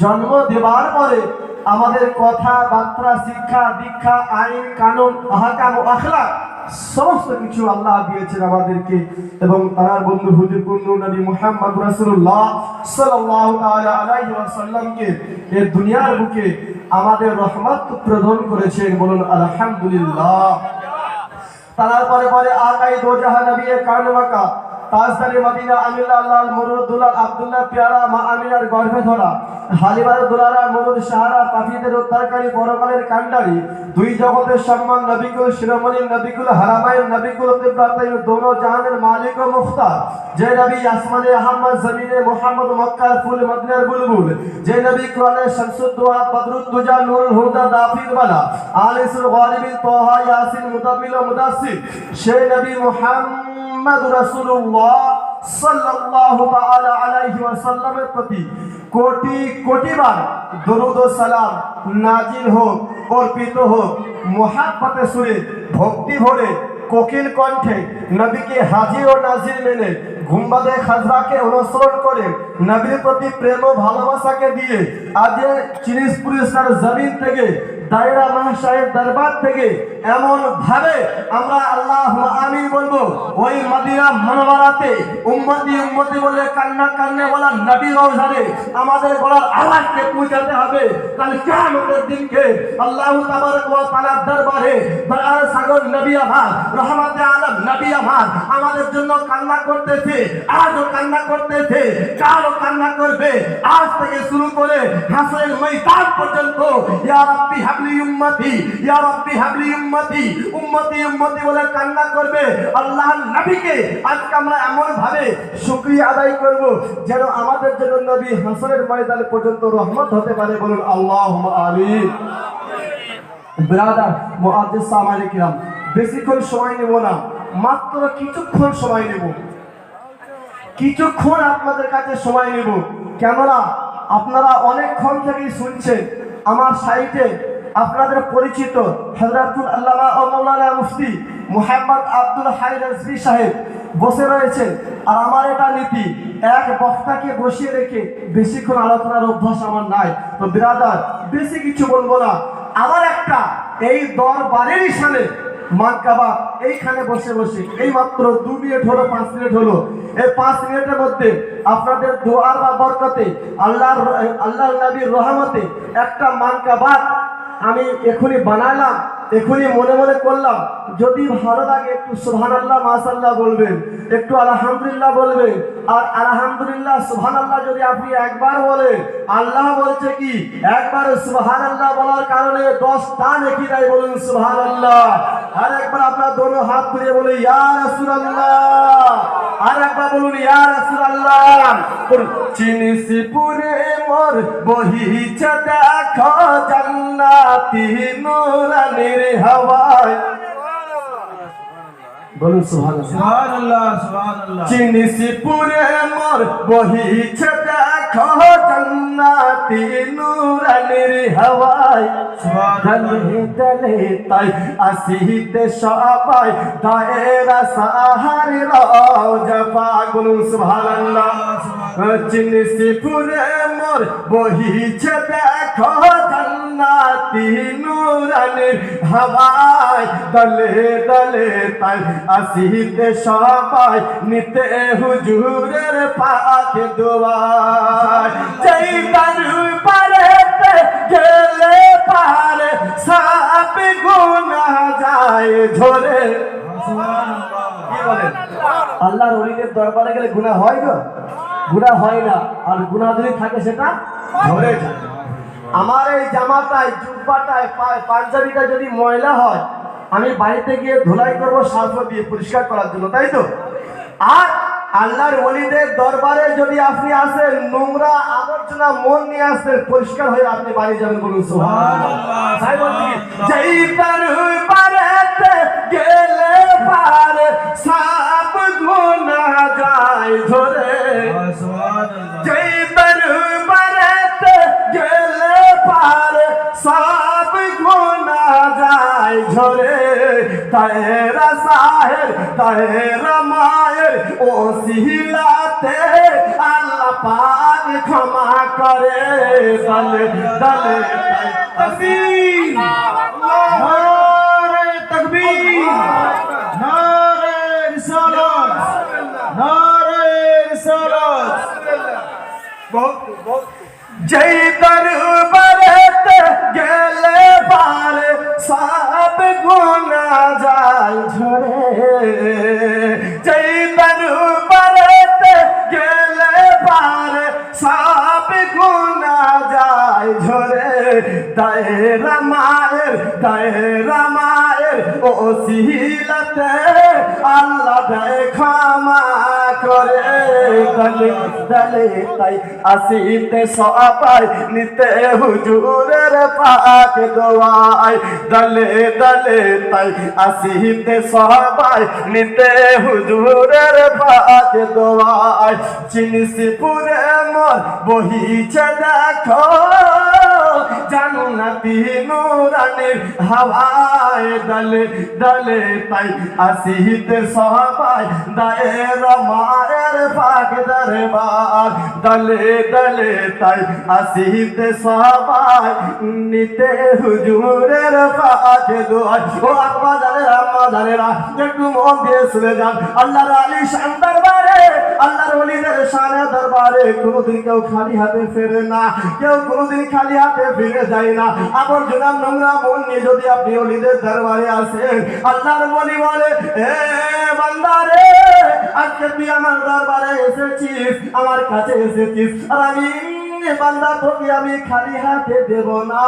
জন্ম দেওয়ার পরে আমাদের কথা, বার্তা, শিক্ষা, দীক্ষা, আইন, কানুন, আহকাম ও আখলাক, সমস্ত কিছু আল্লাহ দিয়েছেন আমাদেরকে। এবং তার বন্ধু হুজুর পূর্ণ নবী মুহাম্মদ রাসূলুল্লাহ সাল্লাল্লাহু তাআলা আলাইহি ওয়াসাল্লামকে দুনিয়ার বুকে আমাদের রহমত প্রদান করেছেন বলুন আলহামদুলিল্লাহ। তারপরে পরে আকাই দো জাহান নবী কানমাকা। তাজদারি মদিনা আমিল্লাহ আল্লাহ মুরুদুল্লাহ আব্দুল্লাহ পিয়ারা, মা আমিনার গর্ভে ধরা। হালিবার দুলারা মুরুদ সাহারা পাখিদের উদ্ধারকারী পরকালের কান্ডারি দুই জগতের সম্মান নবিকুল শিরোমণি, নবিকুল হারামাইন, নবিকুল তিব্রাতাইন দোনো জাহানের মালিক ও মুখতার। যে নবী আসমানে আহমদ জমিনে মোহাম্মদ, মক্কার ফুল, মদিনার বুলবুল। যে নবী কোরআনে শামসুদ্দোহা বদরুদ্দুজা, নুরুল হুদা দাফির বালা। আলিসুল গালিবিন তোহা, ইয়াসিন মুদাব্বিল ও মুদাসসির। সেই নবী মুহাম্মদ রাসূলুল্লাহ সাল্লাল্লাহু তাআলা আলাইহি ওয়াসাল্লামের প্রতি কোটি কোটিবার দরুদ ও সালাম নাজিল হোক, অর্পিত হোক, মোহাব্বতে সুরে, ভক্তি ভরে, কোকিল কণ্ঠে নবীকে হাজির ও নাজির মেনে গুম্বাদে খাজরাকে অনুসরণ করে নবীর প্রতি প্রেম ও ভালোবাসাকে দিয়ে আজ চিনিসপুরের জমিন থেকে দায়রা মাহসাহেব দরবার থেকে এমন ভাবে আমরা আল্লাহ আমিন বলব। ওই মদিনা মনোবরাতে উম্মতি উম্মতি বলে কান্না কান্নে বলা নবী রওজানে আমাদের বলার আওয়াজকে পৌঁছাতে হবে। কাল কিয়ামতের দিনকে আল্লাহ তাবারক ওয়া দরবারে সাগর নবী আমার, রহমতে আলম নবী আমার আমাদের জন্য কান্না করতেছে। আজও কান্না করতেছে। কালও কান্না করবে। আজ থেকে শুরু করে হাসরের ময়দান পর্যন্ত, ইয়া রাব্বি হাবলি উম্মতি, ইয়া রাব্বি হাবলি উম্মতি। উম্মতি উম্মতি উম্মতি বলে কান্না করবে। আল্লাহর নবীকে আজকে আমরা এমন ভাবে শুকরিয়া আদায় করব যেন আমাদের জন্য নবী হাসরের ময়দান পর্যন্ত রহমত হতে পারে বলুন আল্লাহ আমিন। ব্রাদার মুআদ্দিস সামানে কিরাম বেশিক্ষণ সময় নেব না, মাত্র কিছুক্ষণ সময় নেব। কিছুক্ষণ আপনাদের কাছে সময় নেব। কেননা আপনারা অনেকক্ষণ থেকেই শুনছেন, আমার সাইটে আপনাদের পরিচিত হজরতুল আল্লামা ও মৌলানা মুফতি মুহাম্মদ আব্দুল হাই রাজভি সাহেব বসে রয়েছেন। আর আমার এটা নীতি, এক বক্তাকে বসিয়ে রেখে বেশিক্ষণ আলোচনার অভ্যাস আমার নাই। তো বিরাদার, বেশি কিছু বলব না। আমার একটা, এই দরবারেরই সামনে মানকাবা এইখানে বসে বসে এই মাত্র দু মিনিট হলো, পাঁচ মিনিট হলো। এই পাঁচ মিনিটের মধ্যে আপনাদের দোয়ার বা বরকতে আল্লাহর আল্লাহ নবীর রহমতে একটা মানকাবাদ আমি এখনই বানালাম, এখনই মনে মনে করলাম, যদি ভালো লাগে একটু সুহান আল্লাহ মাসাল্লাহ বলবেন, একটু আলহামদুলিল্লাহ বলবেন, আর আলহামদুলিল্লাহ সুহান আল্লাহ যদি আপনি একবার বলেন আল্লাহ বলছে কি, একবার সুহান আল্লাহ বলার কারণে দশটা নেকি দেয় বলুন সুহান আল্লাহ আর একবার আপনার দোনো হাত তুলে বলে, ইয়া রাসূলুল্লাহ। আর একবার বলুন ইয়া রাসূলুল্লাহ বলুন চিনিসপুরে মোর বহিছে দেখো জান্নাতি নূরানির হাওয়ায়। বলুন সুবহানাল্লাহ। সুবহানাল্লাহ সুবহানাল্লাহ। চিনিসপুরে মোর বহিছে দেখো জান্নাতি নূরানির হাওয়ায় দলে দলে তাই আসিতে সবাই, দায়েরা সাহার রওজা পাগল, সুবহানাল্লাহ। চিনিসপুরে মোর বহিছে দেখো জান্নাতি নূরানির হাওয়ায়, দলে দলে তাই আসিতে সবাই, নিতে হুজুরের পাকে দোয়ার ঝরে আল্লাহর অলিদের দরবারে গেলে গুনাহ হয় গো? গুনাহ হয় না। আর গুনাহ যদি থাকে সেটা ধরে আমার এই জামাটায় জুব্বাটায় পাঞ্জাবিটা যদি ময়লা হয়, আমি বাড়িতে গিয়ে ধুলাই করব, সার্ফ দিয়ে পরিষ্কার করার জন্য, তাই তো? আর আল্লাহর ওলিদের দরবারে যদি আপনি আসেন নোংরা আবর্জনা মন নিয়ে আসেন পরিষ্কার হয়ে আপনি বাড়ি যাবেন বলুন যেই পারু পারেতে গেলে পারে সাপ গুনা যায় ধরে। যেই গেলে পারে সব গুনা যায় ঝরে তাহেরা সাহের তাহেরা মায়ের ও সিহিলাতে আল্লাহ পাক ক্ষমা করে দলে দলে তকবীর নারে তকবীর নারে রিসালাত নারে রিসালাত যেই দরবারেতে গেলে পারে সব গুণা যায় ঝরে যায় ঝরে দায়রা মায়ের দায়রা মায়ের ও সিলতে আল্লাহ ক্ষমা। করে দলে দলে তাই আসিতে সবাই নিতে হুজুরের পাক দোয়াই। দলে দলে তাই আসিতে সবাই নিতে হুজুরের পাক দোয়াই। চিনিসি পুরে মোর বহিছে দেখো। জান্নাতি নুরানির হাওয়ায় দলে দলে তাই আসিতে সবাই দায়ের মায়ের পাক দরবার দলে দলে তাই আসিতে সবাই নিতে হুজুরের পাক দোয়ার। ও আব্বা জানেরা আম্মা জানেরা একটু মন দিয়ে শুনে যান। আল্লাহর আলী শান দরবারে, আল্লাহর ওলিদের শানে দরবারে কোনোদিন কেউ খালি হাতে ফেরে না। কেউ কোনোদিন খালি হাতে ফিরে যায় না। আবর্জনা নোংরা মন নিয়ে যদি আপনি অলিদের দরবারে আসেন, আল্লাহর বলি বলে, এ বান্দারে আজকে তুই আমার দরবারে এসেছিস, আমার কাছে এসেছিস। আর আমি এ আমি খালি হাতে দেব না।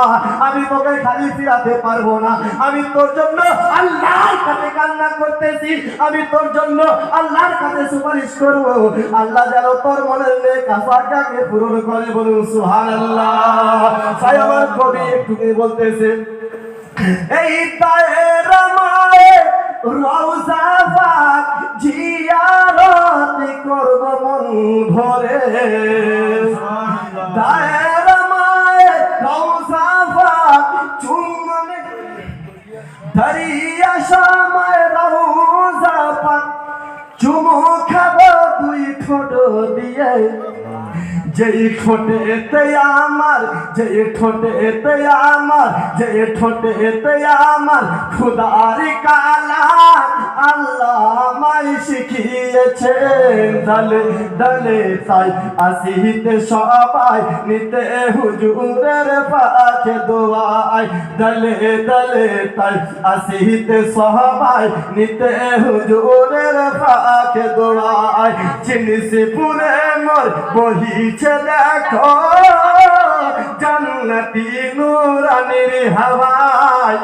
আমি তোকে খালি ফিরাতে পারব না। আমি তোর জন্য আল্লাহর কাছে কান্না করতেছি। আমি তোর জন্য আল্লাহর কাছে সুপারিশ করব। আল্লাহ যেন তোর মনের নেক পূরণ করে বলুন, সুবহানাল্লাহ। তাই আমার কবি একটু বলতেছে এই তায়ের মায়ে রওজা পাক জিয়ারত করব মন ভরে। ধরিয়া সময় রওজা পাক চুমু খাব দুই ঠোঁট দিয়ে। যেই ঠোঁটেতে আমার, যেই ঠোঁটেতে আমার, যেই ঠোঁটেতে আমার খুদার কালা আল্লাহ মাই শিখিয়েছে দলে দলে তাই আসিতে সবাই নিতে হুজুরের পাখে দোয়াই দলে দলে তাই আসিতে সবাই নিতে হুজুরের পাখে দোয়াই জিনিস পুরে মোর বহিছে দেখো, জান্নাতি নুরানির হাওয়ায়।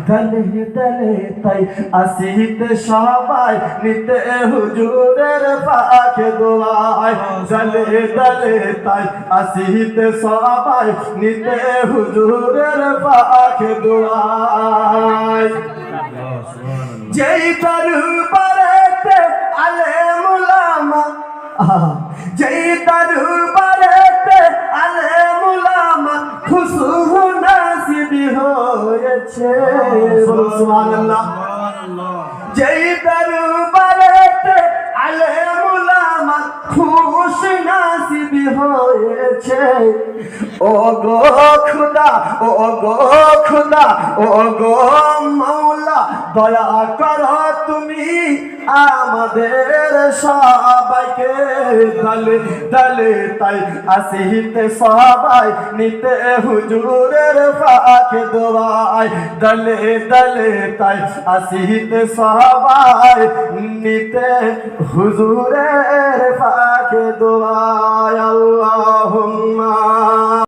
দলে দলে তাই আসিতে সবাই নিতে হুজুরের পাখে দোয়াই দলে দলে তাই আসিতে সবাই নিতে হুজুরের পাখে দোয়াই যেই দরবারেতে আলে মুলামা যেই দরবারেতে বলুন সুবহানাল্লাহ সুবহানাল্লাহ হয়েছে ও গো খুদা ও গো খুদা ও গো মাওলা, দয়া করো তুমি আমাদের সবাইকে। দলে দলে তাই আসিতে সবাই নিতে হুজুরের পাখে দোয়াই দলে দলে তাই আসিতে সবাই নিতে হুজুরের পাখে দোয়াই اللهم